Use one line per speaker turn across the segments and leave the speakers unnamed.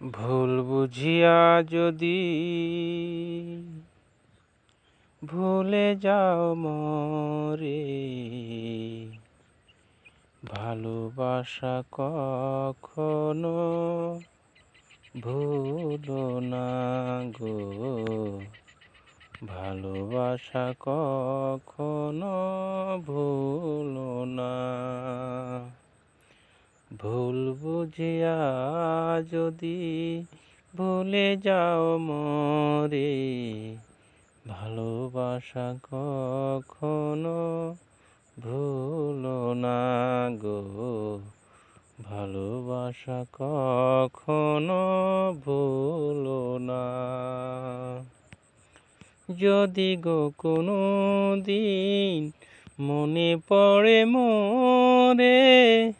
ভুল বুঝিয়া যদি ভুলে যাও মরে ভালোবাসা কখনো ভুলো না গো ভালোবাসা কখনো ভুল বুঝিয়া যদি ভুলে যাও মরে। ভালোবাসা কখনো ভুলো না গো। ভালোবাসা কখনো ভুলো না। যদি গো কোনো দিন মনে পড়ে মোরে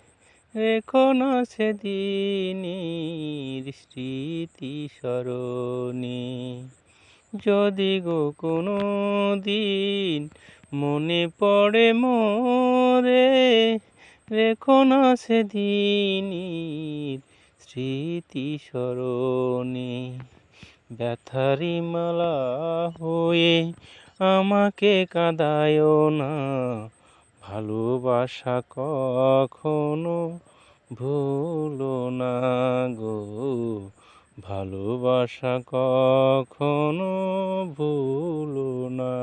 রেখো না সেদিনের স্মৃতি যদি গো কোনো দিন মনে পড়ে মোরে, রেখো না সেদিনের স্মৃতি স্মরণে। ব্যথারি মালা হয়ে আমাকে কাঁদায় না ভালোবাসা কখনো ভুলো না গো। ভালোবাসা কখনো ভুলো না।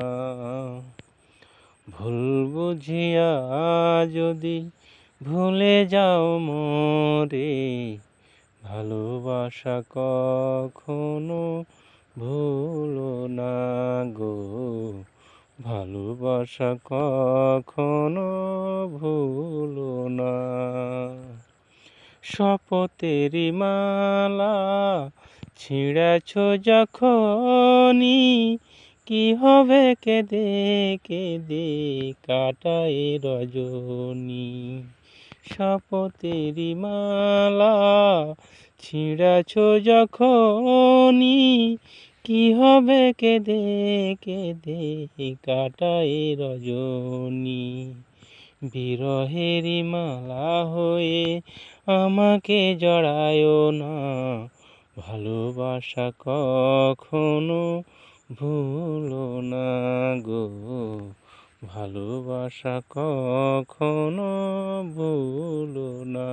ভুল বুঝিয়া যদি ভুলে যাও মোরে, ভালোবাসা কখনো ভুলো না গো। ভালোবাসা কখনো ভুলো না। শপথেরি মালা ছিঁড়েছ যখনই, কি হবে কেঁদে কেঁদে কাটায় রজনী। শপথেরি মালা ছিঁড়েছ যখনই কি হবে কেঁদে কেঁদে কাটাই রজনী। বিরহেরি মালা হয়ে আমাকে জড়ায় না। ভালোবাসা কখনো ভুলো না গো। ভালোবাসা কখনো ভুলো না।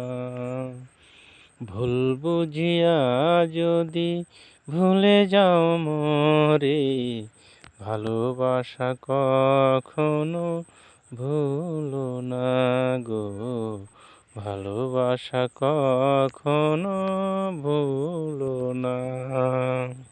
ভুল বুঝিয়া যদি ভুলে যাও মরে ভালোবাসা কখনো ভুলো না গো ভালোবাসা কখনো ভুলো না।